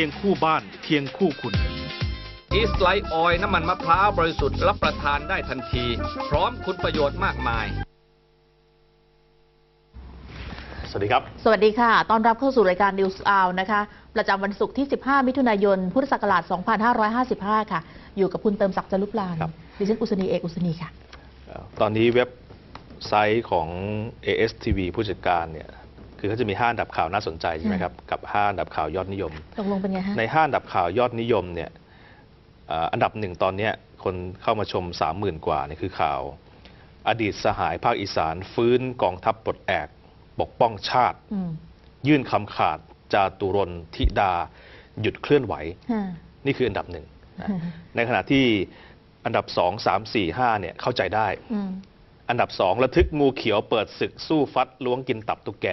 คียงคู่บ้านเคียงคู่คุณอีสไลท์ออยล์น้ำมันมะพร้าวบริสุทธิ์รับประทานได้ทันที พร้อมคุณประโยชน์มากมาย สวัสดีครับ สวัสดีค่ะต้อนรับเข้าสู่รายการ News Hour นะคะ ประจำวันศุกร์ที่ 15 มิถุนายน พุทธศักราช 2555 ค่ะ อยู่กับคุณเติมศักดิ์จารุปลานครับดิฉันอุศนีเอกอุศนีค่ะเอ่อตอนนี้เว็บไซต์ของ ASTV ผู้จัดการเนี่ย คือเขาจะมี5อันดับข่าวน่าสนใจใช่ไหมครับกับ5อันดับข่าวยอดนิยม ตกลงเป็นไงฮะใน5อันดับข่าวยอดนิยมเนี่ยเอ่ออันดับหนึ่งตอนเนี้ยคนเข้ามาชม 30,000 กว่าเนี่ยคือข่าว อดีตสหายภาคอีสาน ฟื้นกองทัพปลดแอกปกป้องชาติอืมยื่นคำขาดจาตุรนต์ธิดา หยุดเคลื่อนไหวฮะนี่คืออันดับหนึ่งนะในขณะที่อันดับ2 3 4 5เนี่ยเข้าใจได้ อืมอันดับ2ระทึกงูเขียวเปิดศึกสู้ฟัดล้วงกินตับตุ๊กแก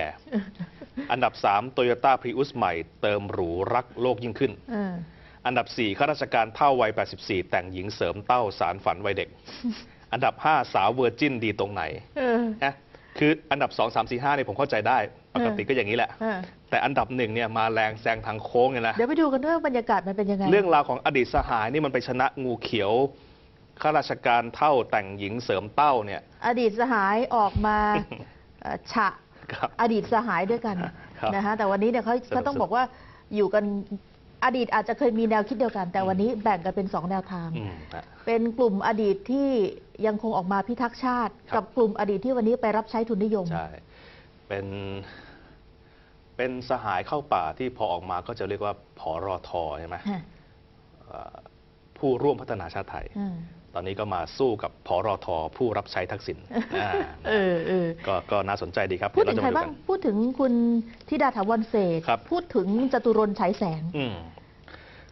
อันดับ3โตโยต้าพรีอุสใหม่ เติมหรูรักโลกยิ่งขึ้นเอออันดับ4ข้าราชการเท่าวัย 84 แต่งหญิงเสริมเต้าสารฝันวัยเด็ก อันดับ5สาวเวอร์จินดีตรงไหนเออนะคืออันดับ2 3 4 5เนี่ยผมเข้าใจได้ ปกติก็อย่างนี้แหละเออแต่อันดับหนึ่งเนี่ยมาแรงแซงทางโค้งเลยนะ เดี๋ยวไปดูกันด้วยว่าบรรยากาศมันเป็นยังไง เรื่องราวของอดีตสหายนี่มันไปชนะงูเขียว ข้าราชการเท่าแต่งหญิงเสริมเต้าเนี่ย อดีตสหายออกมาเอ่อฉะครับ อดีตสหายด้วยกันครับนะฮะแต่วันนี้เนี่ยเขาสนุกเขาต้องบอกว่าอยู่กันอดีตอาจจะเคยมีแนวคิดเดียวกัน แต่วันนี้แบ่งกันเป็นสองแนวทาง อืมฮะ เป็นกลุ่มอดีตที่ยังคงออกมาพิทักษ์ชาติ ครับ กับกลุ่มอดีตที่วันนี้ไปรับใช้ทุนนิยม ใช่ เป็น เป็นสหายเข้าป่าที่พอออกมาก็จะเรียกว่าผอรอทอใช่ไหมฮะเอ่อผู้ร่วมพัฒนาชาติไทย อืม ตอนนี้ก็มาสู้กับผอรอทอผู้รับใช้ทักษิณอ่าเออเออก็ก็น่าสนใจดีครับพูดถึงเยวใครเจะมบ้างพูดถึงคุณธิดาถาวรเศรษฐ์ครับพูดถึงจตุรนต์ฉายแสงอืม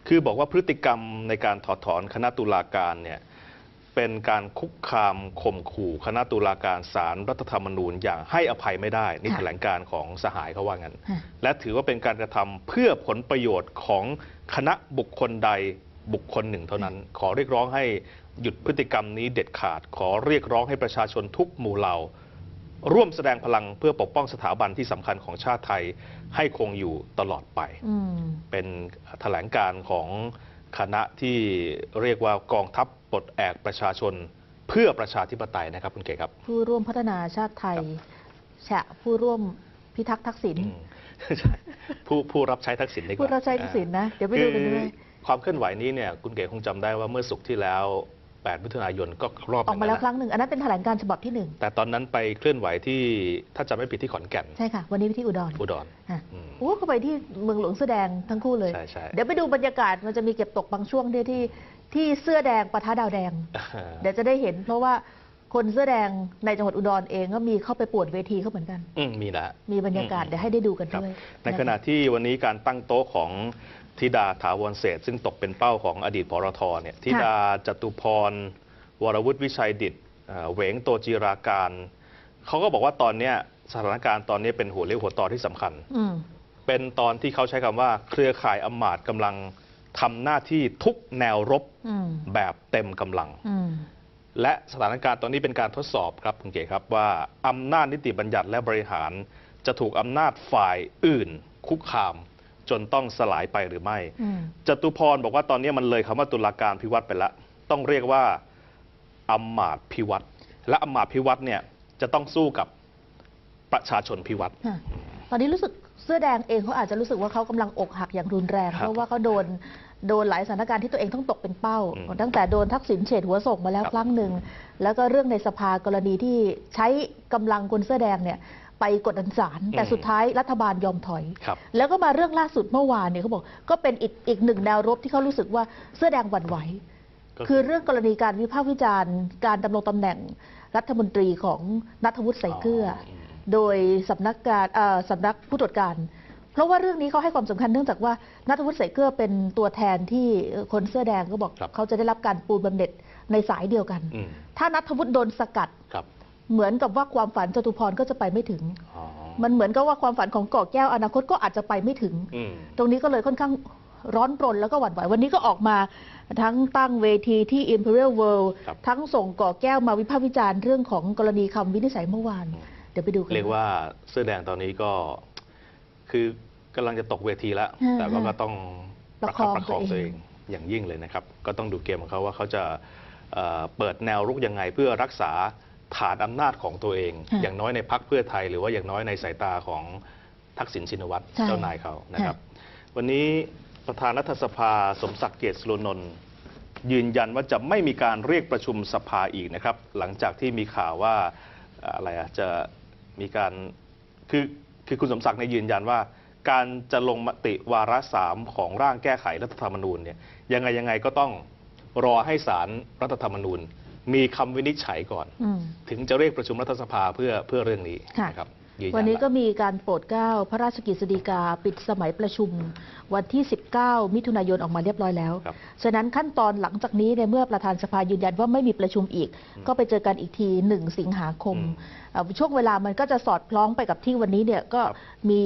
คือบอกว่าพฤติกรรมในการถอดถอนคณะตุลาการเนี่ยเป็นการคุกคามข่มขู่คณะตุลาการศาลรรัฐธรรมนูญอย่างให้อภัยไม่ได้ นี่ค่ะแถลงการของสหายเขาว่างั้นฮะและถือว่าเป็นการกระทำเพื่อผลประโยชน์ของคณะบุคคลใดบุคคลหนึ่งเท่านั้น ขอเรียกร้องให้ หยุดพฤติกรรมนี้เด็ดขาดขอเรียกร้องให้ประชาชนทุกหมู่เหล่า ร่วมแสดงพลังเพื่อปกป้องสถาบันที่สำคัญของชาติไทยให้คงอยู่ตลอดไปอืมเป็นแถลงการของคณะที่เรียกว่ากองทัพปลดแอกประชาชนเพื่อประชาธิปไตยนะครับคุณเก๋ครับ ผู้ร่วมพัฒนาชาติไทยฉะผู้ร่วมพิทักษ์ทักษิณอืมใช่ผู้ผู้รับใช้ทักษิณดีกว่าผู้รับใช้ทักษิณนะ เดี๋ยวไปดูกันด้วยคือความเคลื่อนไหวนี้เนี่ยคุณเก๋คงจำได้ว่าเมื่อสุกร์ที่แล้ว 8มิถุนายนก็รอบหออกนึ่งมาแล้วนะครั้งหนึ่งอันนั้นเป็นแถลงการฉบับที่หนึ่งแต่ตอนนั้นไปเคลื่อนไหวที่ถ้าจำไม่ผิดที่ขอนแก่น ใช่ค่ะ วันนี้ไปที่อุดรอุดรฮะอืมโอ้เขาไปที่เมืองหลวงเสื้อแดงทั้งคู่เลยใช่ใช่เดี๋ยวไปดูบรรยากาศมันจะมีเก็บตกบางช่วงที่ที่ที่เสื้อแดงปะทะดาวแดง เดี๋ยวจะได้เห็น เพราะว่าคนเสื้อแดงในจังหวัดอุดรเองก็มีเข้าไปปวดเวทีเขาเหมือนกันอืมมีนะมีบรรยากาศอืมเดี๋ยวให้ได้ดูกันครับด้วย ในขณะที่วันนี้การตั้งโต๊ะของ ธิดาถาวรเศรษฐ์ซึ่งตกเป็นเป้าของอดีตพรทเนี่ยธิดาจตุพร วรวุฒิวิชัยดิตเอ่อเหวงโตจีราการ เขาก็บอกว่าตอนเนี้ยสถานการณ์ตอนนี้เป็นหัวเรี่ยวหัวต่อที่สำคัญอืมเป็นตอนที่เขาใช้คำว่า เครือข่ายอำมาตย์กำลังทำหน้าที่ทุกแนวรบอืมแบบเต็มกำลังอืมและสถานการณ์ตอนนี้เป็นการทดสอบครับคุณเก๋ครับว่าอำนาจนิติบัญญัติและบริหารจะถูกอำนาจฝ่ายอื่น คุกคาม จนต้องสลายไปหรือไม่อืมจตุพรบอกว่าตอนนี้มันเลยคำว่าตุลาการพิวัตรไปแล้วต้องเรียกว่าอำมาตย์พิวัตรและอำมาตย์พิวัตรเนี่ยจะต้องสู้กับประชาชนพิวัตรฮะตอนนี้รู้สึกเสื้อแดงเองเขาอาจจะรู้สึกว่าเขากำลังอกหักอย่างรุนแรงครับเพราะว่าเขาโดนโดนหลายสถานการณ์ที่ตัวเองต้องตกเป็นเป้าอืมตั้งแต่โดนทักษิณเฉดหัวส่งมาแล้วครับครั้งหนึ่งแล้วก็เรื่องในสภากรณีที่ใช้กำลังคนเสื้อแดงเนี่ย ไปกดดันศาลแต่สุดท้ายรัฐบาลยอมถอยครับแล้วก็มาเรื่องล่าสุดเมื่อวานเนี่ยเขาบอก ก็เป็นอีกอีกหนึ่งแนวรบที่เขารู้สึกว่าเสื้อแดงหวั่นไหวก็คือเรื่องกรณีการวิพากษ์วิจารณ์ การดำรงตำแหน่งรัฐมนตรีของนัทวุฒิใส่เกลืออมโดยสำนักการเอ่อสำนักผู้ตรวจการ เพราะว่าเรื่องนี้เขาให้ความสำคัญเนื่องจากว่านัทวุฒิใส่เกลือเป็นตัวแทนที่เอ่อคนเสื้อแดงก็บอกครับเขาจะได้รับการปูนบำเหน็จในสายเดียวกันอืมถ้านัทวุฒิโดนสกัดครับ เหมือนกับว่าความฝันจตุพรก็จะไปไม่ถึงอ๋อมันเหมือนกับว่าความฝันของก่อแก้วอนาคตก็อาจจะไปไม่ถึงอืมตรงนี้ก็เลยค่อนข้างร้อนรนแล้วก็หวั่นไหว วันนี้ก็ออกมาทั้งตั้งเวทีที่ Imperial World ครับทั้งส่งก่อแก้วมาวิพากษ์วิจารณ์เรื่องของกรณีคำวินิจฉัยเมื่อวาน เดี๋ยวไปดูกัน เรียกว่าเเสื้อแดงตอนนี้ก็คือกำลังจะตกเวทีแล้วฮะแต่ว่าก็ต้องต้องสู้กันต่อไปฮะเพราะว่าก็ต้องบอกว่าเสื้อแดงตอนนี้ก็คือคือเรียกว่าเสื้อแดงตอนนี้ก็ คือกำลังจะตกเวทีแล้ว แต่ว่าก็ต้องต้องสู้กันต่อไปฮะประคองประคองตัตัววเอเองงอย่างยิ่งเลยนะครับ ก็ต้องดูเกมของเขาว่าเขาจะเอ่อเปิดแนวรุกยังไงเพื่อรักษา ฐานอำนาจของตัวเองค่ะอย่างน้อยในพักเพื่อไทย หรือว่าอย่างน้อยในสายตาของทักษิณชินวัตรใช่เจ้านายเขานะครับ วันนี้ประธานรัฐสภาสมศักดิ์เกียรติสุรนนท์ยืนยันว่าจะไม่มีการเรียกประชุมสภาอีกนะครับ หลังจากที่มีข่าวว่าเอ่ออะไรอะจะมีการคือคือคุณสมศักดิ์เนี่ยยืนยันว่า การจะลงมติวาระสามของร่างแก้ไขรัฐธรรมนูญเนี่ยยังไงยังไงก็ต้องรอให้สารรัฐธรรมนูญ มีคำวินิจฉัยก่อนอืมถึงจะเรียกประชุมรัฐสภาเพื่อเพื่อเรื่องนี้ค่ะนะครับยืยั วันนี้ก็ละมีการโปรดเกล้าพระราชกฤษฎีกาปิดสมัยประชุม วันที่ 19 มิถุนายนออกมาเรียบร้อยแล้วครับฉะนั้นขั้นตอนหลังจากนี้เนี่ยเมื่อประธานสภายืนยันว่าไม่มีประชุมอีก ก็ไปเจอกันอีกที 1 สิงหาคมอืมเอ่อช่วงเวลามันก็จะสอดคล้องไปกับที่วันนี้เนี่ยก็ครับมี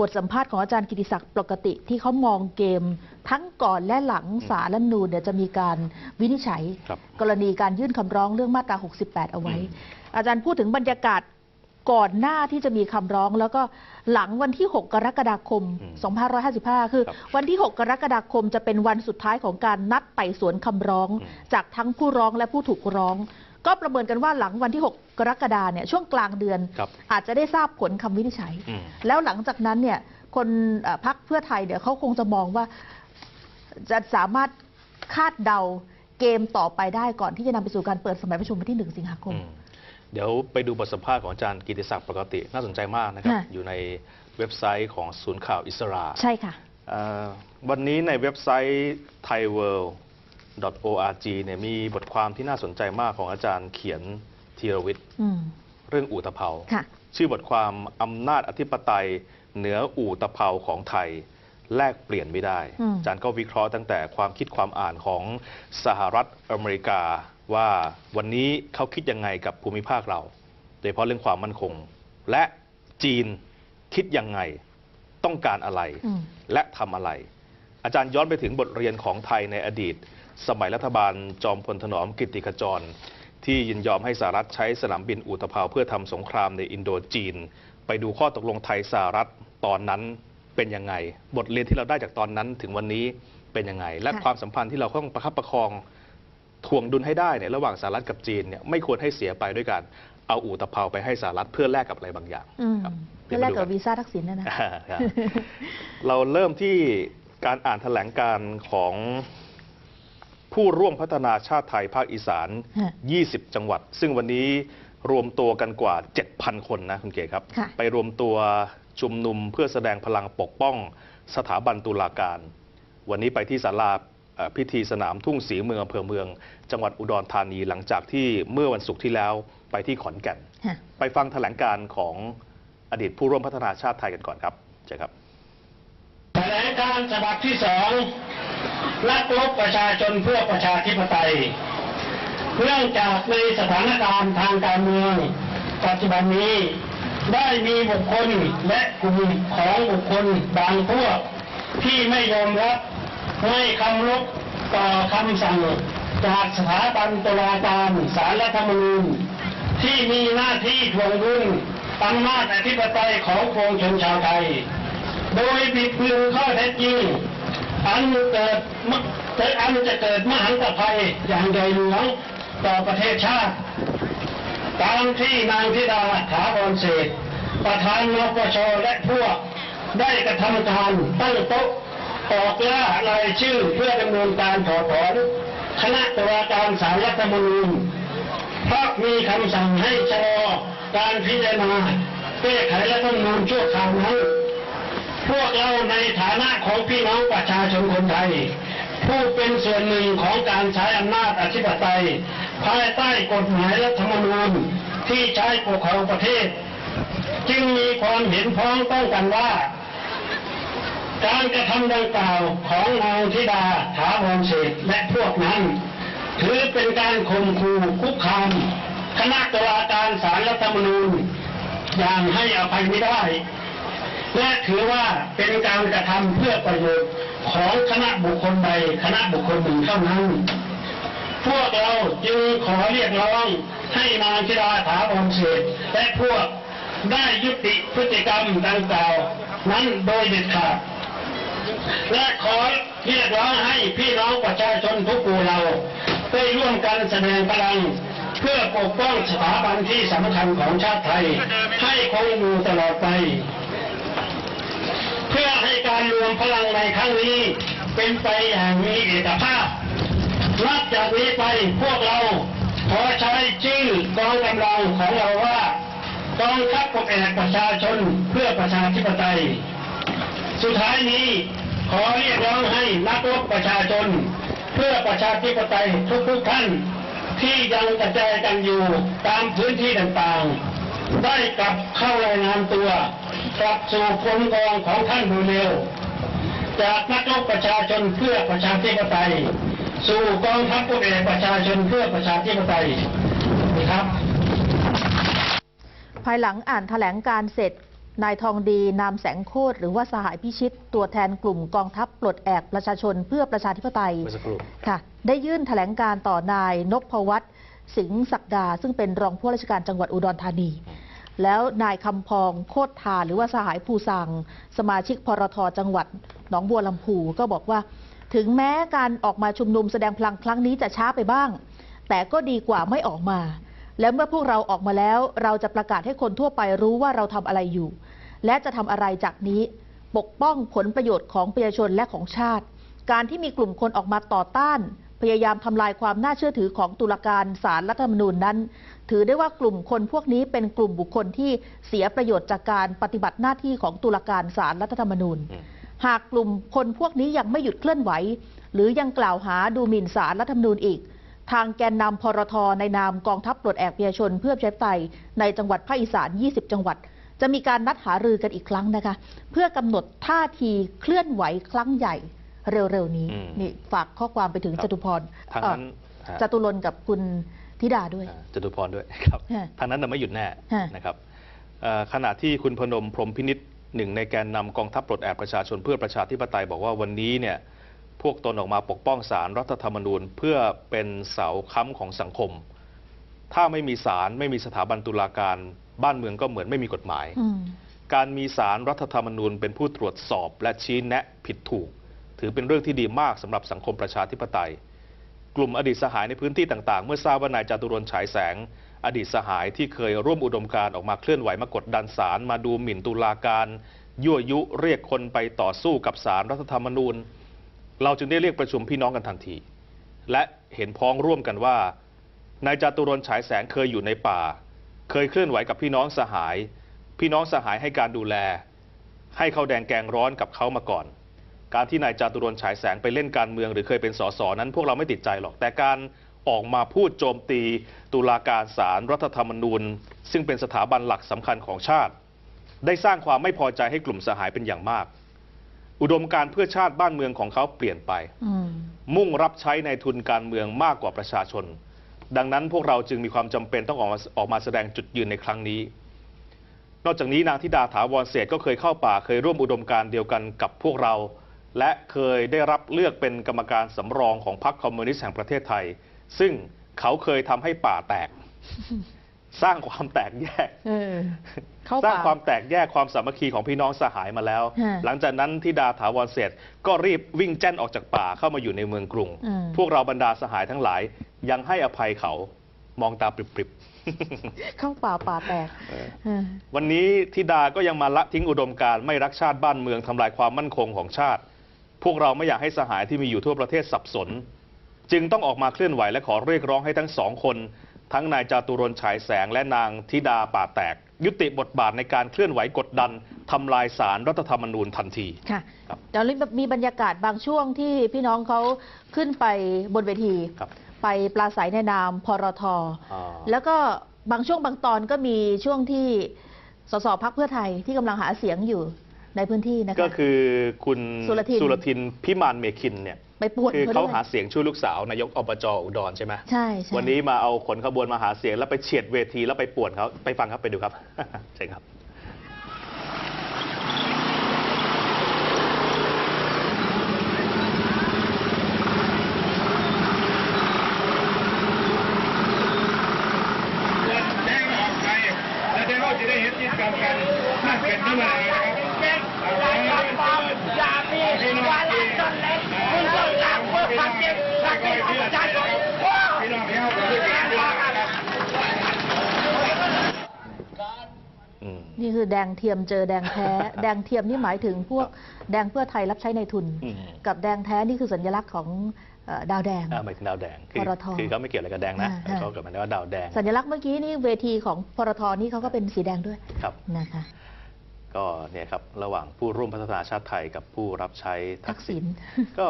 บทสัมภาษณ์ของอาจารย์กิติศักดิ์ปกติ ที่เขามองเกม ทั้งก่อนและหลังสารรัฐธรรมนูญเนี่ยจะมีการวินิจฉัยครับกรณีการยื่นคำร้องเรื่องมาตรา 68 เอาไว้อืมอาจารย์พูดถึงบรรยากาศ ก่อนหน้าที่จะมีคำร้อง แล้วก็หลังวันที่ 6 กรกฎาคมอืม2555 คือครับวันที่ 6 กรกฎาคมจะเป็นวันสุดท้ายของการนัดไต่สวนคำร้องอืมจากทั้งผู้ร้องและผู้ถูกร้อง ก็ประเมินกันว่าหลังวันที่ 6 กรกฎาเนี่ยช่วงกลางเดือนครับอาจจะได้ทราบผลคำวินิจฉัยอืมแล้วหลังจากนั้นเนี่ยคนเอ่อพักเพื่อไทยเนี่ยเขาคงจะมองว่าจะสามารถคาดเดาเกมต่อไปได้ก่อนที่จะนำไปสู่การเปิดสมัยประชุมวันที่ 1 สิงหาคมอืม เดี๋ยวไปดูบทสัมภาษณ์ของอาจารย์กิติศักดิ์ปกติ น่าสนใจมากนะครับ ค่ะ อยู่ในเว็บไซต์ของศูนย์ข่าวอิสราใช่ค่ะ เอ่อวันนี้ในเว็บไซต์ thaiworld.org เนี่ยมีบทความที่น่าสนใจมากของอาจารย์เขียนธีรวิทย์อืมเรื่องอู่ตะเภา ค่ะ ชื่อบทความอำนาจอธิปไตย เหนืออู่ตะเภาของไทย แลกเปลี่ยนไม่ได้ อืมอาจารย์ก็วิเคราะห์ตั้งแต่ความคิดความอ่านของสหรัฐอเมริกา ว่าวันนี้เขาคิดยังไงกับภูมิภาคเรา โดยเฉพาะเรื่องความมั่นคง และจีนคิดยังไงต้องการอะไรอืมและทำอะไร อาจารย์ย้อนไปถึงบทเรียนของไทยในอดีต สมัยรัฐบาลจอมพลถนอมกิตติขจร ที่ยินยอมให้สหรัฐใช้สนามบินอุตภาวเพื่อทำสงครามในอินโดจีน ไปดูข้อตกลงไทยสหรัฐตอนนั้นเป็นยังไง บทเรียนที่เราได้จากตอนนั้นถึงวันนี้เป็นยังไง และค่ะความสัมพันธ์ที่เราต้องประคับประคอง ถ่วงดุลให้ได้เนี่ยระหว่างสหรัฐกับจีนเนี่ยไม่ควรให้เสียไปด้วยการเอาอูตภาวไปให้สหรัฐเพื่อแลกกับอะไรบางอย่างอืมครับเพื่อแลกกับวีซ่าทักษิณนะนะอ่าครับเราเริ่มที่การอ่านแถลงการณ์ของผู้ร่วมพัฒนาชาติไทยภาคอีสานฮะ20 จังหวัด ซึ่งวันนี้รวมตัวกันกว่า 7,000 คนนะคุณเก๋ครับค่ะไปรวมตัวชุมนุมเพื่อแสดงพลังปกป้องสถาบันตุลาการ วันนี้ไปที่ศาลาเอ่อ พิธีสนามทุ่งศรีเมืองอำเภอเมือง จังหวัดอุดรธานีหลังจากที่เมื่อวันศุกร์ที่แล้วไปที่ขอนแก่นฮะไปฟังแถลงการณ์ของอดีตผู้ร่วมพัฒนาชาติไทยกันก่อนครับเชิญครับแถลงการฉบับที่สองรักลบประชาชนเพื่อประชาธิปไตยเนื่องจากในสถานการณ์ทางการเมืองปัจจุบันนี้ได้มีบุคคลและกลุ่มของบุคคลบางพวกที่ไม่ยอมรับ ไม่คำรบต่อคำสั่งจากสถาบันตุลาการสารรัฐธรรมนูญที่มีหน้าที่ทวงดุลอำนาจอธิปไตยของปวงชนชาวไทย โดยบิดเบือนข้อเท็จจริงอันเกิดมเกิดอันจะเกิดมหันตภัยอย่างใหญ่หลวงต่อประเทศชาติ ตามที่นางธิดาถาวรเศษประธานนปชและพวกได้กระทำการตั้งโต๊ะ ออกล่ารายชื่อเพื่อดำเนินการถอดถอนคณะตุลาการสารรัฐธรรมนูญเพราะมีคำสั่งให้ชะลอการพิจารณาแก้ไขรัฐธรรมนูญชั่วคราวนั้นพวกเราในฐานะของพี่น้องประชาชนคนไทย ผู้เป็นส่วนหนึ่งของการใช้อำนาจอธิปไตย ภายใต้กฎหมายรัฐธรรมนูญที่ใช้ปกครองประเทศ จึงมีความเห็นพ้องต้องกันว่า การกระทำดังกล่าวของนางธิดาถาวรเศษและพวกนั้น ถือเป็นการข่มขู่คุกคามคณะตุลาการสารรัฐธรรมนูญอย่างให้อภัยไม่ได้ และถือว่าเป็นการกระทำเพื่อประโยชน์ของคณะบุคคลใดคณะบุคคลหนึ่งเท่านั้น พวกเราจึงขอเรียกร้องให้นางธิดาถาวรเศษและพวกได้ยุติพฤติกรรมดังกล่าวนั้นโดยเด็ดขาด และขอเรียกร้องให้พี่น้องประชาชนทุกหมู่เรา ได้ร่วมกันแสดงพลัง เพื่อปกป้องสถาบันที่สำคัญของชาติไทย ให้คงอยู่ตลอดไป เพื่อให้การรวมพลังในครั้งนี้ เป็นไปอย่างมีเอกภาพนับจากนี้ไปพวกเราขอใช้ชื่อกองกำลังของเราว่ากองทัพปกแอกประชาชนเพื่อประชาธิปไตย สุดท้ายนี้ขอเรียกร้องให้นักรบประชาชน เพื่อประชาธิปไตยทุกๆท่าน ที่ยังกระจายกันอยู่ตามพื้นที่ต่างๆ ได้กลับเข้ารายงานตัว กลับสู่กรมกองของท่านโดยเร็ว จากนักรบประชาชนเพื่อประชาธิปไตย สู่กองทัพพวกเอกประชาชนเพื่อประชาธิปไตยนะครับภายหลังอ่านแถลงการเสร็จ นายทองดีนามแสงโคตรหรือว่าสหายพิชิต ตัวแทนกลุ่มกองทัพปลดแอกประชาชนเพื่อประชาธิปไตยเมื่อสักครู่ค่ะ ได้ยื่นแถลงการต่อนายนพวัตรสิงห์ศักดา ซึ่งเป็นรองผู้ว่าราชการจังหวัดอุดรธานี แล้วนายคำพองโคตรทาหรือว่าสหายภูสังสมาชิกพรทจังหวัดหนองบัวลำพูก็บอกว่า ถึงแม้การออกมาชุมนุมแสดงพลังครั้งนี้จะช้าไปบ้าง แต่ก็ดีกว่าไม่ออกมาและเมื่อพวกเราออกมาแล้ว เราจะประกาศให้คนทั่วไปรู้ว่าเราทำอะไรอยู่ และจะทำอะไรจากนี้ปกป้องผลประโยชน์ของประชาชนและของชาติ การที่มีกลุ่มคนออกมาต่อต้าน พยายามทำลายความน่าเชื่อถือของตุลาการศาลรัฐธรรมนูญนั้น ถือได้ว่ากลุ่มคนพวกนี้เป็นกลุ่มบุคคลที่เสียประโยชน์จากการปฏิบัติหน้าที่ของตุลาการศาลรัฐธรรมนูญอืมหากกลุ่มคนพวกนี้ยังไม่หยุดเคลื่อนไหว หรือยังกล่าวหาดูหมิ่นศาลรัฐธรรมนูญอีก ทางแกนนำพรทในนามกองทัพปลดแอกประชาชนเพื่อประชาธิปไตยในจังหวัดภาคอีสาน 20 จังหวัด จะมีการนัดหารือกันอีกครั้งนะคะ เพื่อกำหนดท่าทีเคลื่อนไหวครั้งใหญ่เร็วๆนี้อืมนี่ฝากข้อความไปถึงครับจตุพรทางนั้น เอ่อฮะจตุรนต์กับคุณธิดาด้วย อ่าจตุพรด้วยครับฮะทางนั้นน่ะไม่หยุดแน่ฮะ นะครับเอ่อขณะที่คุณพนมพรหมพินิษหนึ่งในแกนนำกองทัพปลดแอกประชาชนเพื่อประชาธิปไตยบอกว่าวันนี้เนี่ยพวกตนออกมาปกป้องสารรัฐธรรมนูญ เพื่อเป็นเสาค้ำของสังคม ถ้าไม่มีศาลไม่มีสถาบันตุลาการ บ้านเมืองก็เหมือนไม่มีกฎหมายอืมการมีสารรัฐธรรมนูญเป็นผู้ตรวจสอบและชี้แนะผิดถูก ถือเป็นเรื่องที่ดีมากสำหรับสังคมประชาธิปไตย กลุ่มอดีตสหายในพื้นที่ต่างๆ เมื่อทราบว่านายจาตุรนต์ฉายแสง อดีตสหายที่เคยร่วมอุดมการณ์ออกมาเคลื่อนไหวมากดดันศาลมาดูหมิ่นตุลาการ ยั่วยุเรียกคนไปต่อสู้กับสารรัฐธรรมนูญ เราจึงได้เรียกประชุมพี่น้องกันทันที และเห็นพ้องร่วมกันว่านายจาตุรนต์ฉายแสงเคยอยู่ในป่า เคยเคลื่อนไหวกับพี่น้องสหาย พี่น้องสหายให้การดูแล ให้เขาวแดงแกงร้อนกับเขามาก่อน การที่นายจาตุรนต์ฉายแสงไปเล่นการเมือง หรือเคยเป็นสสนั้นพวกเราไม่ติดใจหรอก แต่การออกมาพูดโจมตีตุลาการศาลรรัฐธรรมนูญ ซึ่งเป็นสถาบันหลักสำคัญของชาติ ได้สร้างความไม่พอใจให้กลุ่มสหายเป็นอย่างมาก อุดมการณ์เพื่อชาติบ้านเมืองของเขาเปลี่ยนไปอืมมุ่งรับใช้ในทุนการเมืองมากกว่าประชาชน ดังนั้นพวกเราจึงมีความจำเป็นต้องออกมาออกมาแสดงจุดยืนในครั้งนี้ นอกจากนี้นางธิดาถาวรเศษก็เคยเข้าป่าเคยร่วมอุดมการเดียวกันกับพวกเรา และเคยได้รับเลือกเป็นกรรมการสำรองของพรรคคอมมิวนิสต์แห่งประเทศไทย ซึ่งเขาเคยทำให้ป่าแตก สร้างความแตกแยก เออเข้าสร้างป่า ความแตกแยกความสามัคคีของพี่น้องสหายมาแล้ว ฮะหลังจากนั้นทิดาถาวรเสร็จก็รีบวิ่งแจ้นออกจากป่าเข้ามาอยู่ในเมืองกรุง อืม พวกเราบรรดาสหายทั้งหลาย ยังให้อภัยเขามองตาปริบเข้าป่าป่าแตกเออๆ วันนี้ทิดาก็ยังมาละทิ้งอุดมการณ์ไม่รักชาติบ้านเมืองทำลายความมั่นคงของชาติ พวกเราไม่อยากให้สหายที่มีอยู่ทั่วประเทศสับสน จึงต้องออกมาเคลื่อนไหวและขอเรียกร้องให้ทั้งสองคน ทั้งนายจาตุรนต์ฉายแสงและนางธิดาป่าแตก ยุติบทบาทในการเคลื่อนไหวกดดันทำลายสารรัฐธรรมนูญทันทีค่ะครับเดี๋ยวมีบรรยากาศบางช่วงที่พี่น้องเขาขึ้นไปบนเวทีครับไปปราศัยในนามพรทอ่าแล้วก็บางช่วงบางตอนก็มีช่วงที่สสพักเพื่อไทยที่กำลังหาเสียงอยู่ในพื้นที่นะคะก็คือคุณสุรทินรทินพิมานเมคินเนี่ย ไปป่วนคือเขาเขาด้วยหาเสียงช่วยลูกสาวนายกอบจอุดรใช่ไหมใช่ใช่วันนี้มาเอาขนขบวนมาหาเสียงแล้วไปเฉียดเวทีแล้วไปป่วนเขาไปฟังครับไปดูครับใช่ครับ แจ้งออกไปแล้วจะเราจะได้เห็นกิจกรรมกันนั่นเป็นธรรมดานะครับ อย่ามี พี่น้องที่คุณต้องการเพื่อความเจ็บความเจ็บของประชาชนพี่น้องที่เขาคือการครับ อืม นี่ คือแดงเทียมเจอแดงแท้ แดงเทียมนี่หมายถึงพวกแดงเพื่อไทยรับใช้ในทุน อืม กับแดงแท้นี่คือสัญลักษณ์ของเอ่อดาวแดง อ่าหมายถึงดาวแดง คือปตทคือเขาไม่เกี่ยวอะไรกับแดงนะอ่า เขาเกิดมาว่าดาวแดงสัญลักษณ์เมื่อกี้นี่เวทีของพรทนี่เขาก็เป็นสีแดงด้วยครับ นะคะ ก็เนี่ยครับระหว่างผู้ร่วมพัฒนาชาติไทยกับผู้รับใช้ทัทักกษิษิณ ณ ก็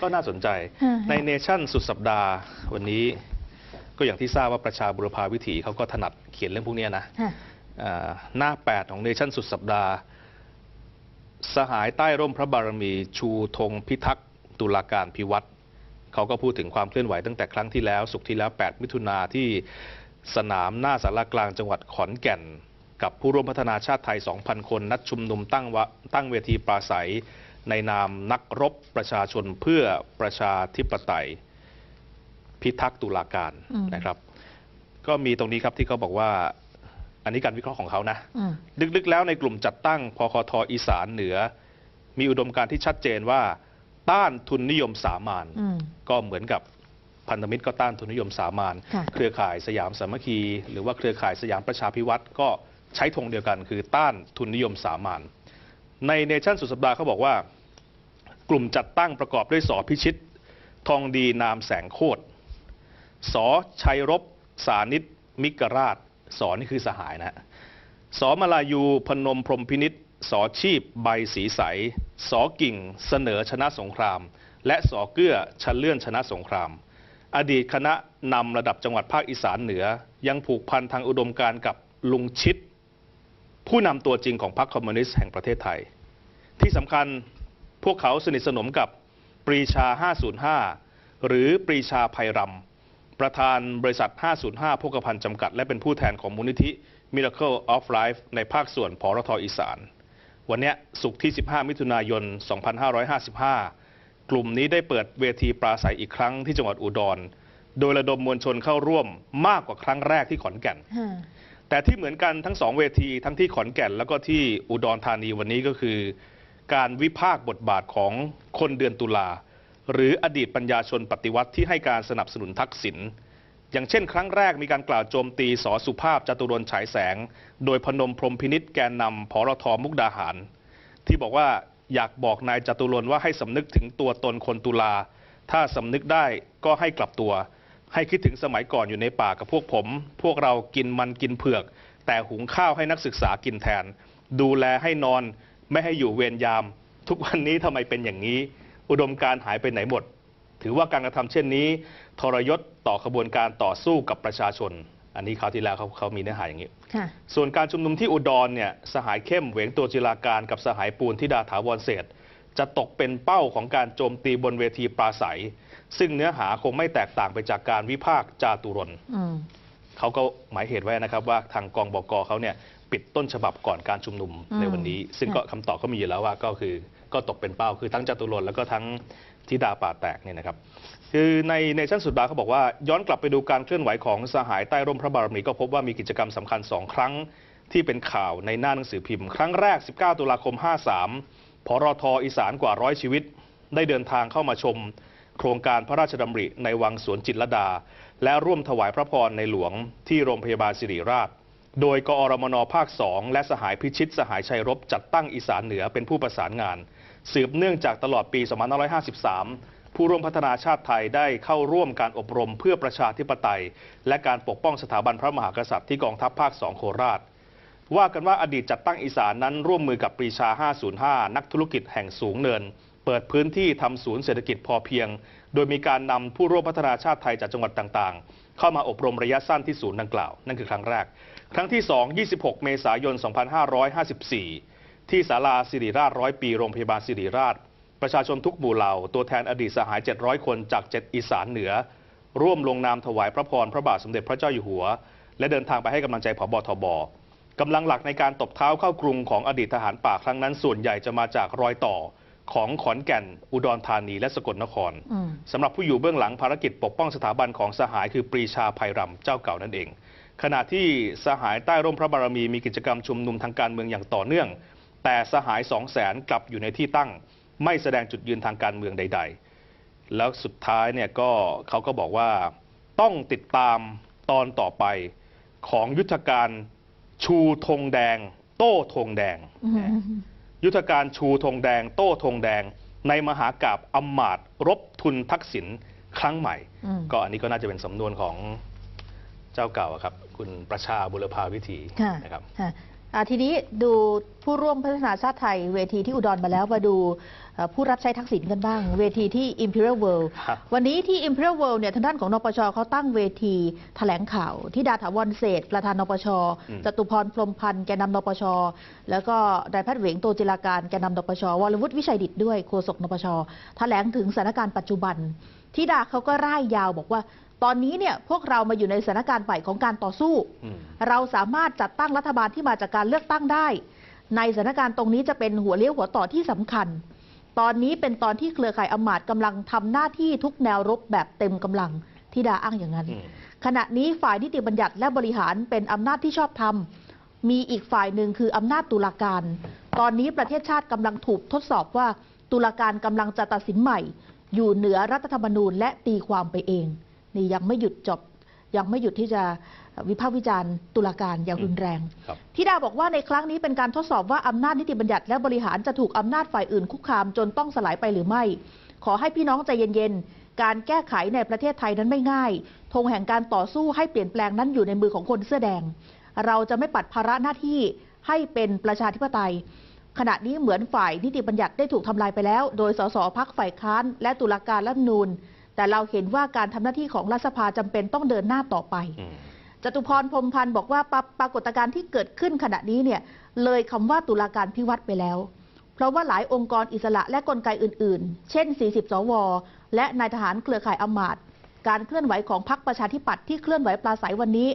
ก็น่าสนใจ ฮะ ในเนชั่นสุดสัปดาห์วันนี้ ก็อย่างที่ทราบว่าประชาบุรพาวิถีเขาก็ถนัดเขียนเรื่องพวกเนี้ยนะ ฮะอ่า หน้า 8 ของเนชั่นสุดสัปดาห์ สหายใต้ร่มพระบารมีชูธงพิทักษ์ตุลาการพิวัตรเขาก็พูดถึงความเคลื่อนไหวตั้งแต่ครั้งที่แล้ว สุกร์ที่แล้ว 8 มิถุนาที่สนามหน้าสารกลางจังหวัดขอนแก่น กับผู้ร่วมพัฒนาชาติไทย 2,000 คน นัดชุมนุมตั้งวะตั้งเวทีปราศัย ในนามนักรบประชาชนเพื่อประชาธิปไตย พิทักษ์ตุลาการอืมนะครับ ก็มีตรงนี้ครับที่เขาบอกว่า อันนี้การวิเคราะห์ของเขานะอืมลึกๆ แล้วในกลุ่มจัดตั้งพคทอีสานเหนือ มีอุดมการณ์ที่ชัดเจนว่า ต้านทุนนิยมสามานอืมก็เหมือนกับพันธมิตรก็ต้านทุนนิยมสามานค่ะเครือข่ายสยามสามัคคี หรือว่าเครือข่ายสยามประชาพิวัตรก็ใช้ธงเดียวกัน คือต้านทุนนิยมสามานในเนชั่นสุดสัปดาห์เขาบอกว่า กลุ่มจัดตั้งประกอบด้วยสอพิชิต ทองดีนามแสงโคตรสอชัยรบ สานิตมิกราช สอนี่คือสหายนะฮะสอมาลายูพนมพรมพินิษสอชีพ ใบสีใส สอกิ่ง เสนอชนะสงคราม และสอเกื้อชะเลื่อนชนะสงคราม อดีตคณะนำระดับจังหวัดภาคอีสานเหนือ ยังผูกพันทางอุดมการกับลุงชิด ผู้นำตัวจริงของพรรคคอมมิวนิสต์แห่งประเทศไทย ที่สำคัญพวกเขาสนิทสนมกับปรีชา 505 หรือปรีชาภัยรำ ประธานบริษัท 505พกพันธ์จำกัด และเป็นผู้แทนของมูลนิธิ Miracle of Life ในภาคส่วนพรทอีสาน วันเนี้ยศุกร์ที่ 15 มิถุนายน 2555 กลุ่มนี้ได้เปิดเวทีปราศัยอีกครั้งที่จังหวัดอุดร โดยระดมมวลชนเข้าร่วมมากกว่าครั้งแรกที่ขอนแก่นฮะแต่ที่เหมือนกันทั้งสองเวทีทั้งที่ขอนแก่น แล้วก็ที่อุดรธานีวันนี้ก็คือ การวิพากษ์บทบาทของคนเดือนตุลา หรืออดีตปัญญาชนปฏิวัติที่ให้การสนับสนุนทักษิณอย่างเช่น ครั้งแรกมีการกล่าวโจมตีสอสุภาพจตุรนฉายแสง โดยพนมพรมพินิษแกนนำพรทมุกดาหาร ที่บอกว่าอยากบอกนายจตุรนว่าให้สำนึกถึงตัวตนคนตุลา ถ้าสำนึกได้ก็ให้กลับตัว ให้คิดถึงสมัยก่อนอยู่ในป่ากับพวกผม พวกเรากินมันกินเผือก แต่หุงข้าวให้นักศึกษากินแทน ดูแลให้นอน ไม่ให้อยู่เวรยาม ทุกวันนี้ทำไมเป็นอย่างนี้ อุดมการณ์หายไปไหนหมด ถือว่าการกระทำเช่นนี้ ทรยศต่อขบวนการต่อสู้กับประชาชน อันนี้คราวที่แล้วเขาเขามีเนื้อหาอย่างนี้ค่ะส่วนการชุมนุมที่อุดรเนี่ยสหายเข้มเหวงตัวจิราการกับสหายปูนที่ดาถาวรเศรษฐ์จะตกเป็นเป้าของการโจมตีบนเวทีปราศัย ซึ่งเนื้อหาคงไม่แตกต่างไปจากการวิพากษ์จาตุรนต์อืมเขาก็หมายเหตุไว้นะครับว่าทางกองบกเขาเนี่ยปิดต้นฉบับก่อนการชุมนุมอืมในวันนี้ ซึ่งก็ค่ะคำตอบก็มีอยู่แล้วว่าก็คือ ก็ตกเป็นเป้า คือทั้งจตุรนแล้วก็ทั้งธิดาป่าแตกเนี่ยนะครับ คือในในชั้นสุดาเขาบอกว่าย้อนกลับไปดูการเคลื่อนไหวของสหายใต้ร่มพระบารมีก็พบว่ามีกิจกรรมสำคัญสองครั้งที่เป็นข่าวในหน้าหนังสือพิมพ์ ครั้งแรก 19 ตุลาคม 53พรทอีสานกว่าร้อยชีวิต ได้เดินทางเข้ามาชม โครงการพระราชดำริในวังสวนจิตรลดา และร่วมถวายพระพรในหลวงที่โรงพยาบาลสิริราช โดยกอรมนภาค 2 และสหายพิชิต สหายชัยรบจัดตั้งอีสานเหนือเป็นผู้ประสานงาน สืบเนื่องจากตลอดปี 2553 ผู้ร่วมพัฒนาชาติไทยได้เข้าร่วมการอบรมเพื่อประชาธิปไตย และการปกป้องสถาบันพระมหากษัตริย์ที่กองทัพภาค 2 โคราช ว่ากันว่าอดีตจัดตั้งอีสานนั้นร่วมมือกับปรีชา 505 นักธุรกิจแห่งสูงเนิน เปิดพื้นที่ทำศูนย์เศรษฐกิจพอเพียง โดยมีการนำผู้ร่วมพัฒนาชาติไทยจากจังหวัดต่างๆ เข้ามาอบรมระยะสั้นที่ศูนย์ดังกล่าว นั่นคือครั้งแรก ครั้งที่ 2 26 เมษายน 2554 ที่ศาลาสิริราชร้อยปีโรงพยาบาลสิริราช ประชาชนทุกหมู่เหล่า ตัวแทนอดีตสหาย 700 คนจาก 7 อีสานเหนือ ร่วมลงนามถวายพระพรพระบาทสมเด็จพระเจ้าอยู่หัว และเดินทางไปให้กำลังใจผบทบกำลังหลักในการตบเท้าเข้ากรุงของอดีตทหารป่าครั้งนั้นส่วนใหญ่จะมาจากรอยต่อของขอนแก่น อุดรธานีและสกลนครอืมสำหรับผู้อยู่เบื้องหลังภารกิจปกป้องสถาบันของสหายคือปรีชาภัยรำเจ้าเก่านั่นเอง ขณะที่สหายใต้ร่มพระบารมีมีกิจกรรมชุมนุมทางการเมืองอย่างต่อเนื่อง แต่สหายสองแสนกลับอยู่ในที่ตั้ง ไม่แสดงจุดยืนทางการเมืองใด ๆ แล้วสุดท้ายเนี่ยก็เขาก็บอกว่าต้องติดตามตอนต่อไปของยุทธการชูธงแดง โต้ธงแดงอืมยุทธการชูธงแดง โต้ธงแดง ในมหากาบอำมาตย์รบทุนทักษิณครั้งใหม่อืมก็อันนี้ก็น่าจะเป็นสำนวนของ เจ้าเก่าอะครับ คุณประชาบุรพาวิถีค่ะนะครับค่ะอ่าทีนี้ดูผู้ร่วมพัฒนาชาติไทย เวทีที่อุดรมาแล้วมาดูเอ่อผู้รับใช้ทักษิณกันบ้าง เวทีที่ Imperial World ครับวันนี้ที่ Imperial World เนี่ยทางด้านของนปชเขาตั้งเวทีแถลงข่าว ที่ดาถาวรเศรษฐ์ประธานนปชอืมจตุพรพรหมพันธ์แกนนำนปช แล้วก็นายแพทย์เหวงโตจิราการแกนนำนปชวรวุฒิวิชัยดิตด้วยโฆษกนปชแถลงถึงสถานการณ์ปัจจุบันที่ดาเขาก็ร่ายยาวบอกว่า ตอนนี้เนี่ยพวกเรามาอยู่ในสถานการณ์ใหม่ของการต่อสู้อืมเราสามารถจัดตั้งรัฐบาลที่มาจากการเลือกตั้งได้ ในสถานการณ์ตรงนี้จะเป็นหัวเลี้ยวหัวต่อที่สำคัญ ตอนนี้เป็นตอนที่เครือข่ายอำมาตย์กำลังทำหน้าที่ทุกแนวรบแบบเต็มกำลังที่ดาอ้างอย่างนั้นอืมขณะนี้ฝ่ายนิติบัญญัติและบริหารเป็นอำนาจที่ชอบธรรมมีอีกฝ่ายหนึ่งคืออำนาจตุลาการ ตอนนี้ประเทศชาติกำลังถูกทดสอบว่าตุลาการกำลังจะตัดสินใหม่ อยู่เหนือรัฐธรรมนูญและตีความไปเอง นี่ยังไม่หยุดจบ ยังไม่หยุดที่จะวิพากษ์วิจารณ์ตุลาการอย่างรุนแรงครับทิดาบอกว่าในครั้งนี้เป็นการทดสอบว่าอำนาจนิติบัญญัติและบริหารจะถูกอำนาจฝ่ายอื่นคุกคามจนต้องสลายไปหรือไม่ ขอให้พี่น้องใจเย็นๆ การแก้ไขในประเทศไทยนั้นไม่ง่ายธงแห่งการต่อสู้ให้เปลี่ยนแปลงนั้นอยู่ในมือของคนเสื้อแดง เราจะไม่ปัดภาระหน้าที่ให้เป็นประชาธิปไตย ขณะนี้เหมือนฝ่ายนิติบัญญัติได้ถูกทำลายไปแล้ว โดยสสพักฝ่ายค้าน และตุลาการรัฐธรรมนูญ แต่เราเห็นว่าการทำหน้าที่ของรัฐสภาจำเป็นต้องเดินหน้าต่อไปอืมจตุพรพรหมพันธ์บอกว่าปราปรากฏการณ์ที่เกิดขึ้นขณะนี้เนี่ยเลยคำว่าตุลาการพิวัตรไปแล้ว เพราะว่าหลายองค์กรอิสระและกลไกอื่น ๆ เช่น 40 สว และนายทหารเครือข่ายอำมาตย์การเคลื่อนไหวของพรรคประชาธิปัตย์ที่เคลื่อนไหวปราศัยวันนี้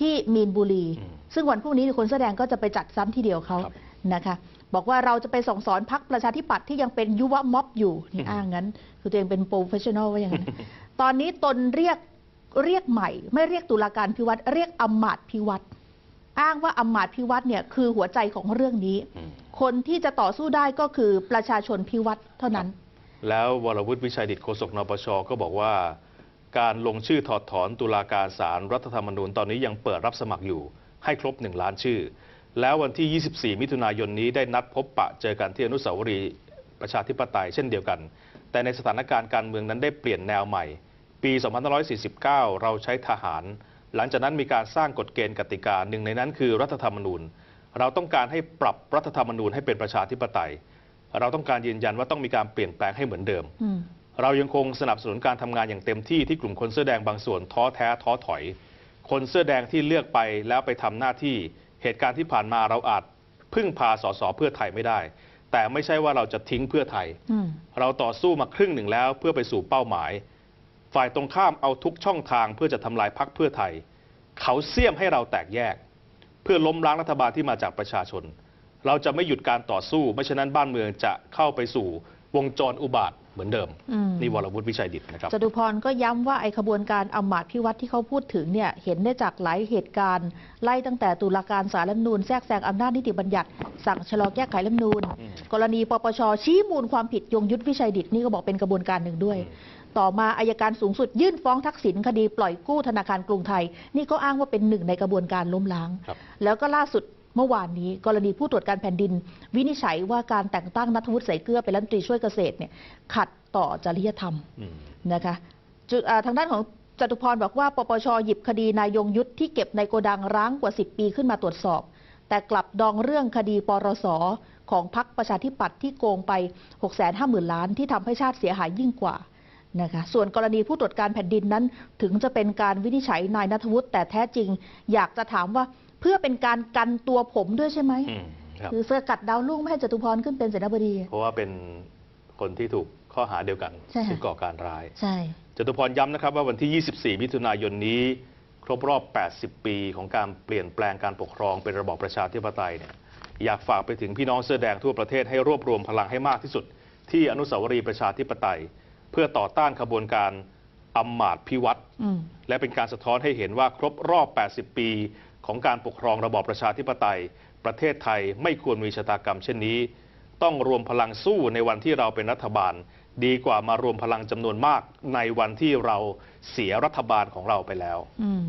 ที่มีนบุรีอืมซึ่งวันพรุ่งนี้คนแสอแดงก็จะไปจัดซ้ำที่เดียวเขาครับนะคะ บอกว่าเราจะไปส่งสอนพรรคประชาธิปัตย์ที่ยังเป็นยุวม็อบอยู่นี่อ้างงั้น คือตัวเองเป็นโปรเฟชชั่นอลว่าอย่างนั้น ตอนนี้ตนเรียกเรียกใหม่ ไม่เรียกตุลาการพิวัตรเรียกอำมาตย์พิวัตรอ้างว่าอำมาตย์พิวัตรเนี่ยคือหัวใจของเรื่องนี้อืมคนที่จะต่อสู้ได้ก็คือประชาชนพิวัตรเท่านั้น แล้ววรวุฒิวิชัยดิตโฆษกนปชก็บอกว่า การลงชื่อถอดถอนตุลาการศาลรรัฐธรรมนูญตอนนี้ยังเปิดรับสมัครอยู่ให้ครบ1ล้านชื่อ แล้ววันที่ 24 มิถุนายนนี้ได้นัดพบปะเจอกันที่อนุสาวรีย์ประชาธิปไตยเช่นเดียวกัน แต่ในสถานการณ์การเมืองนั้นได้เปลี่ยนแนวใหม่ ปี 2549 เราใช้ทหาร หลังจากนั้นมีการสร้างกฎเกณฑ์กติกาหนึ่งในนั้นคือรัฐธรรมนูญ เราต้องการให้ปรับรัฐธรรมนูญให้เป็นประชาธิปไตย เราต้องการยืนยันว่าต้องมีการเปลี่ยนแปลงให้เหมือนเดิมอืมเรายังคงสนับสนุนการทำงานอย่างเต็มที่ที่กลุ่มคนเสื้อแดงบางส่วนท้อแท้ท้อถอย คนเสื้อแดงที่เลือกไปแล้วไปทำหน้าที่ เหตุการณ์ที่ผ่านมาเราอาจพึ่งพาสสเพื่อไทยไม่ได้ แต่ไม่ใช่ว่าเราจะทิ้งเพื่อไทยอืมเราต่อสู้มาครึ่งหนึ่งแล้วเพื่อไปสู่เป้าหมาย ฝ่ายตรงข้ามเอาทุกช่องทางเพื่อจะทำลายพักเพื่อไทย เขาเสี่ยมให้เราแตกแยก เพื่อล้มล้างรัฐบาลที่มาจากประชาชน เราจะไม่หยุดการต่อสู้ ไม่ฉะนั้นบ้านเมืองจะเข้าไปสู่วงจรอุบาท เหมือนเดิมอืมนี่วรวุฒิวิชัยดิตนะครับจตุพรก็ย้ำว่าไอ้ขบวนการอำมาตย์พิวัตรที่เขาพูดถึงเนี่ยเห็นได้จากหลายเหตุการณ์ ไล่ตั้งแต่ตุลาการสารรัฐธรรมนูญแทรกแซงอำนาจนิติบัญญัติ สั่งชะลอแก้ไขรัฐธรรมนูญอืมกรณีปปชชี้มูลความผิดยงยุทธวิชัยดิตนี่ก็บอกเป็นกระบวนการหนึ่งด้วย ต่อมาอายการสูงสุดยื่นฟ้องทักษิณคดีปล่อยกู้ธนาคารกรุงไทย นี่ก็อ้างว่าเป็นหนึ่งในกระบวนการล้มล้างครับแล้วก็ล่าสุด เมื่อวานนี้กรณีผู้ตรวจการแผ่นดิน วินิจฉัยว่าการแต่งตั้งนัทวุฒิใส่เกลือเป็นรัฐมนตรีช่วยเกษตรเนี่ยขัดต่อจริยธรรมอืมนะคะจุดอ่าทางด้านของจตุพรบอกว่าปปชหยิบคดีนายยงยุทธที่เก็บในโกดังร้างกว่า 10 ปีขึ้นมาตรวจสอบ แต่กลับดองเรื่องคดีปรสของพรรคประชาธิปัตย์ที่โกงไป 650,000 ล้านที่ทำให้ชาติเสียหายยิ่งกว่านะคะส่วนกรณีผู้ตรวจการแผ่นดินนั้น ถึงจะเป็นการวินิจฉัยนายนัทวุฒิแต่แท้จริง อยากจะถามว่า เพื่อเป็นการกันตัวผมด้วยใช่ไหมอืมครับคือเสื้อกัดดาวรุ่งไม่ให้จตุพรขึ้นเป็นเสนาบดี เพราะว่าเป็นคนที่ถูกข้อหาเดียวกันใช่ค่ะคือก่อการร้าย ใช่ จตุพรย้ำนะครับว่าวันที่ 24 มิถุนายนนี้ ครบรอบ 80 ปีของการเปลี่ยนแปลงการปกครองเป็นระบอบประชาธิปไตยเนี่ยอยากฝากไปถึงพี่น้องเสื้อแดงทั่วประเทศให้รวบรวมพลังให้มากที่สุด ที่อนุสาวรีย์ประชาธิปไตย เพื่อต่อต้านขบวนการอำมาตย์พิวัตร อืม และเป็นการสะท้อนให้เห็นว่าครบรอบ 80 ปี ของการปกครองระบอบประชาธิปไตย ประเทศไทยไม่ควรมีชะตากรรมเช่นนี้ ต้องรวมพลังสู้ในวันที่เราเป็นรัฐบาล ดีกว่ามารวมพลังจำนวนมากในวันที่เราเสียรัฐบาลของเราไปแล้วอืม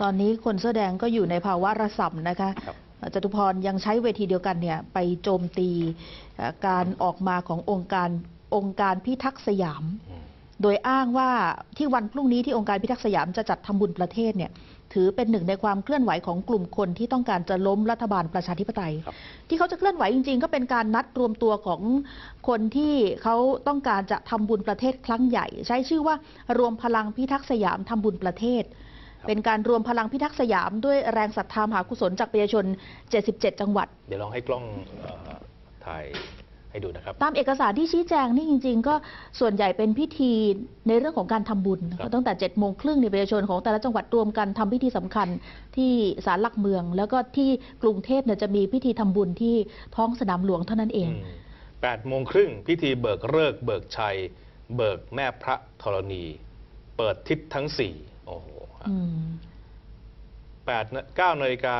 ตอนนี้คนเสื้อแดงก็อยู่ในภาวะระส่ำนะคะครับจตุพรยังใช้เวทีเดียวกันเนี่ยไปโจมตีเอ่อการออกมาขององค์การองค์การพิทักษ์สยามอืมโดยอ้างว่าที่วันพรุ่งนี้ที่องค์การพิทักษ์สยามจะจัดทำบุญประเทศเนี่ย ถือเป็นหนึ่งในความเคลื่อนไหวของกลุ่มคนที่ต้องการจะล้มรัฐบาลประชาธิปไตยครับที่เขาจะเคลื่อนไหวจริง ๆ ก็เป็นการนัดรวมตัวของคนที่เขาต้องการจะทำบุญประเทศครั้งใหญ่ ใช้ชื่อว่ารวมพลังพิทักษ์สยามทำบุญประเทศ เป็นการรวมพลังพิทักษ์สยามด้วยแรงศรัทธามหากุศลจากประชาชน 77 จังหวัด เดี๋ยวลองให้กล้องเอ่อถ่าย ให้ดูนะครับ ตามเอกสารที่ชี้แจงนี่จริง ๆ ก็ส่วนใหญ่เป็นพิธีในเรื่องของการทำบุญนะครัคะบตั้งแต่7จ็ดโมงครึ่งในประชาชนของแต่ละจังหวัดรวมกันทำพิธีสำคัญที่ศาลหลักเมือง แล้วก็ที่กรุงเทพเนี่ยจะมีพิธีทำบุญที่ท้องสนามหลวงเท่านั้นเองแปดโมงครึ่งพิธีเบิกเลิกษ์เบิกชัย เบิกแม่พระธรณี เปิดทิศทั้งสี่โอ้โหอืมแปดเก้านาฬิกา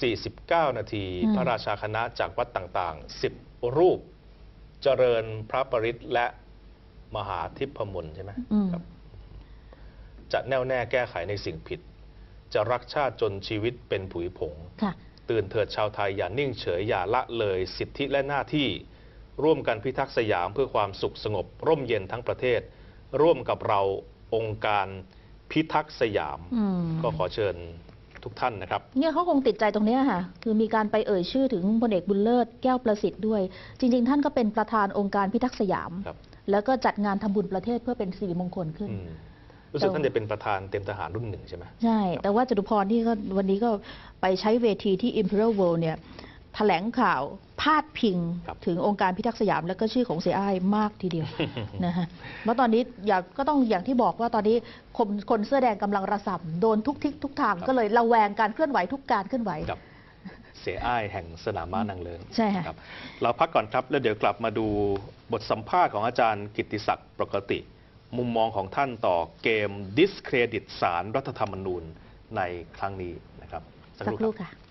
สี่สิบเก้านาทีอืมพระราชาคณะจากวัดต่างๆสิบ รูปเจริญพระปริตรและมหาทิพมนต์ใช่ไหมอืมครับ จะแน่วแน่แก้ไขในสิ่งผิด จะรักชาติจนชีวิตเป็นผุยผงค่ะตื่นเถิดชาวไทยอย่านิ่งเฉยอย่าละเลยสิทธิและหน้าที่ ร่วมกันพิทักษ์สยามเพื่อความสุขสงบ ร่มเย็นทั้งประเทศ ร่วมกับเราองค์การพิทักษ์สยามอืมก็ขอเชิญ ทุกท่านนะครับ เนี่ยเขาคงติดใจตรงเนี้ยค่ะ คือมีการไปเอ่ยชื่อถึงพลเอกบุญเลิศแก้วประสิทธิ์ด้วย จริง ๆ ท่านก็เป็นประธานองค์การพิทักษ์สยาม ครับ แล้วก็จัดงานทำบุญประเทศเพื่อเป็นสิริมงคลขึ้น อืมรู้สึกท่านจะเป็นประธานเต็มทหารรุ่นหนึ่งใช่ไหม ใช่ แต่ว่าจตุพรที่ก็วันนี้ก็ไปใช้เวทีที่ Imperial World เนี่ย แถลงข่าวพาดพิงครับถึงองค์การพิทักษ์สยามแล้วก็ชื่อของเสียอ้ายมากทีเดียวนะฮะเพราะตอนนี้อยากก็ต้องอย่างที่บอกว่าตอนนี้คนคนเสื้อแดงกำลังระส่ำโดนทุกทิศทุกทางก็เลยระแวงการเคลื่อนไหวทุกการเคลื่อนไหวกับเสียอ้ายแห่งสนามม้านางเลิงใช่ค่ะครับ เราพักก่อนครับแล้วเดี๋ยวกลับมาดูบทสัมภาษณ์ของอาจารย์กิตติศักดิ์ปกติ มุมมองของท่านต่อเกม discredit สารรัฐธรรมนูญในครั้งนี้นะครับ สักคครู่รู่ครับค่ะ